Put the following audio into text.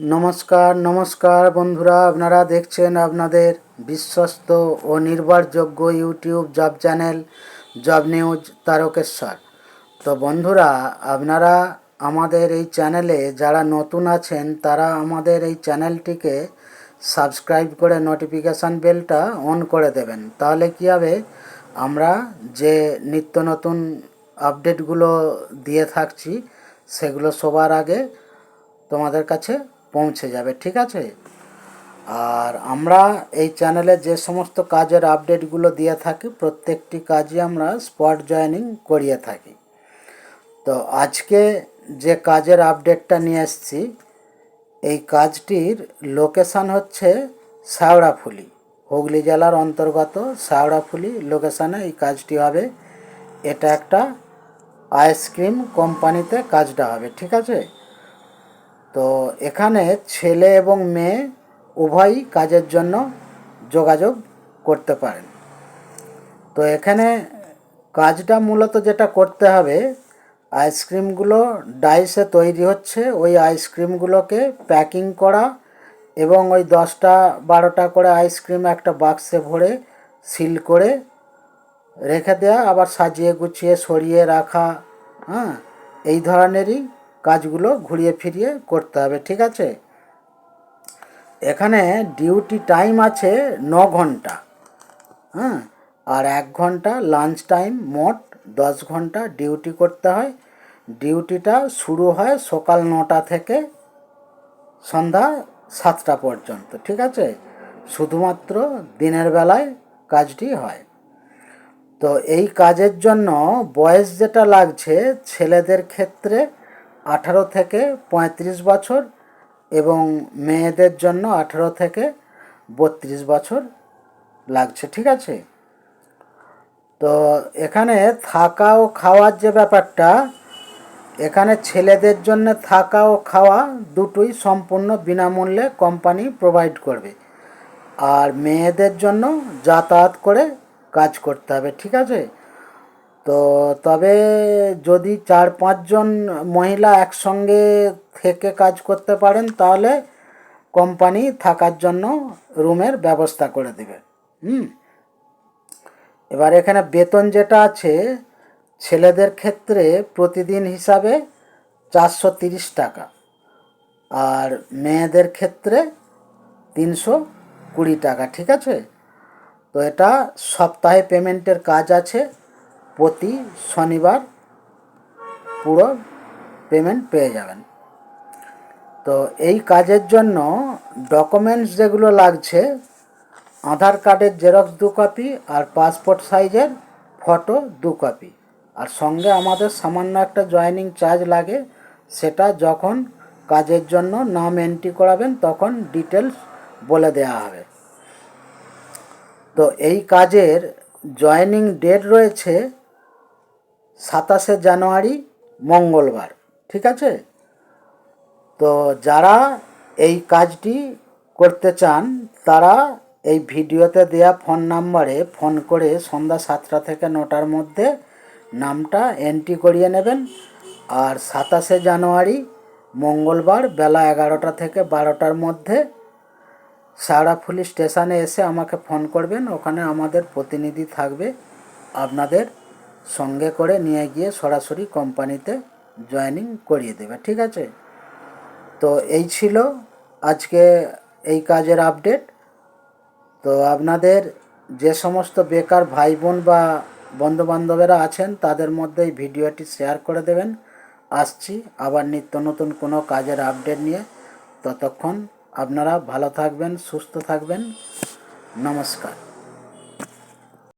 নমস্কার নমস্কার বন্ধুরা, আপনারা দেখছেন আপনাদের বিশ্বস্ত ও নির্ভরযোগ্য YouTube job channel, job news Tarakeswar. তো বন্ধুরা, আপনারা আমাদের এই চ্যানেলে যারা নতুন আছেন, তারা আমাদের এই চ্যানেলটিকে সাবস্ক্রাইব করে নোটিফিকেশান বেলটা অন করে দেবেন। তাহলে কী হবে? আমরা যে নিত্য নতুন আপডেটগুলো দিয়ে থাকছি, সেগুলো সবার আগে তোমাদের কাছে পৌঁছে যাবে, ঠিক আছে? আর আমরা এই চ্যানেলে যে সমস্ত কাজের আপডেটগুলো দিয়ে থাকি, প্রত্যেকটি কাজই আমরা স্পট জয়েনিং করিয়ে থাকি। তো আজকে যে কাজের আপডেটটা নিয়ে এসেছি, এই কাজটির লোকেশান হচ্ছে শ্যাওড়াফুলি হুগলি জেলার অন্তর্গত শ্যাওড়াফুলি লোকেশানে এই কাজটি হবে। এটা একটা আইসক্রিম কোম্পানিতে কাজটা হবে, ঠিক আছে? তো এখানে ছেলে এবং মেয়ে উভয়ই কাজের জন্য যোগাযোগ করতে পারেন। তো এখানে কাজটা মূলত যেটা করতে হবে, আইসক্রিমগুলো ডাইসে তৈরি হচ্ছে। ওই আইসক্রিমগুলোকে প্যাকিং করা এবং ওই দশটা বারোটা করে আইসক্রিম একটা বাক্সে ভরে সিল করে রেখে দেওয়া আবার সাজিয়ে গুছিয়ে সরিয়ে রাখা হ্যাঁ এই ধরনেরই কাজগুলো ঘুরিয়ে ফিরিয়ে করতে হবে, ঠিক আছে? এখানে ডিউটি টাইম আছে ন ঘণ্টা হ্যাঁ? আর এক ঘণ্টা লাঞ্চ টাইম মোট দশ ঘণ্টা ডিউটি করতে হয়। ডিউটিটা শুরু হয় সকাল নটা থেকে সন্ধ্যা সাতটা পর্যন্ত, ঠিক আছে? শুধুমাত্র দিনের বেলায় কাজটি হয়। তো এই কাজের জন্য বয়স যেটা লাগছে ছেলেদের ক্ষেত্রে আঠারো থেকে পঁয়ত্রিশ বছর এবং মেয়েদের জন্য আঠারো থেকে বত্রিশ বছর লাগছে, ঠিক আছে? তো এখানে থাকা ও খাওয়ার যে ব্যাপারটা, এখানে ছেলেদের জন্য থাকা ও খাওয়া দুটোই সম্পূর্ণ বিনামূল্যে কোম্পানি প্রোভাইড করবে। আর মেয়েদের জন্য যাতায়াত করে কাজ করতে হবে, ঠিক আছে? তো তবে যদি চার পাঁচজন মহিলা একসঙ্গে থেকে কাজ করতে পারেন, তাহলে কোম্পানি থাকার জন্য রুমের ব্যবস্থা করে দেবে। হুম? এবার এখানে বেতন যেটা আছে, ছেলেদের ক্ষেত্রে প্রতিদিন হিসাবে চারশো তিরিশ টাকা আর মেয়েদের ক্ষেত্রে তিনশো কুড়ি টাকা, ঠিক আছে? তো এটা সপ্তাহে পেমেন্টের কাজ আছে। প্রতি শনিবার পুরো পেমেন্ট পেয়ে যাবেন। তো এই কাজের জন্য ডকুমেন্টস যেগুলো লাগছে, আধার কার্ডের জেরক্স দু কপি আর পাসপোর্ট সাইজের ফটো দু কপি আর সঙ্গে আমাদের সামান্য একটা জয়েনিং চার্জ লাগে, সেটা যখন কাজের জন্য নাম এন্ট্রি করাবেন, তখন ডিটেলস বলে দেওয়া হবে। তো এই কাজের জয়েনিং ডেট রয়েছে সাতাশে জানুয়ারি, মঙ্গলবার, ঠিক আছে? তো যারা এই কাজটি করতে চান, তারা এই ভিডিওতে দেয়া ফোন নাম্বারে ফোন করে সন্ধ্যা সাতটা থেকে নটার মধ্যে নামটা এন্ট্রি করিয়ে নেবেন। আর সাতাশে জানুয়ারি, মঙ্গলবার বেলা এগারোটা থেকে বারোটার মধ্যে সারাফুলি স্টেশনে এসে আমাকে ফোন করবেন। ওখানে আমাদের প্রতিনিধি থাকবে। আপনাদের সঙ্গে করে নিয়ে গিয়ে সরাসরি কোম্পানিতে জয়েনিং করিয়ে দেবে, ঠিক আছে? তো এই ছিল আজকে এই কাজের আপডেট। তো আপনাদের যে সমস্ত বেকার ভাই বোন বা বন্ধুবান্ধবেরা আছেন, তাদের মধ্যে এই ভিডিওটি শেয়ার করে দেবেন। আসছি আবার নিত্য নতুন কোনো কাজের আপডেট নিয়ে। ততক্ষণ আপনারা ভালো থাকবেন, সুস্থ থাকবেন। নমস্কার।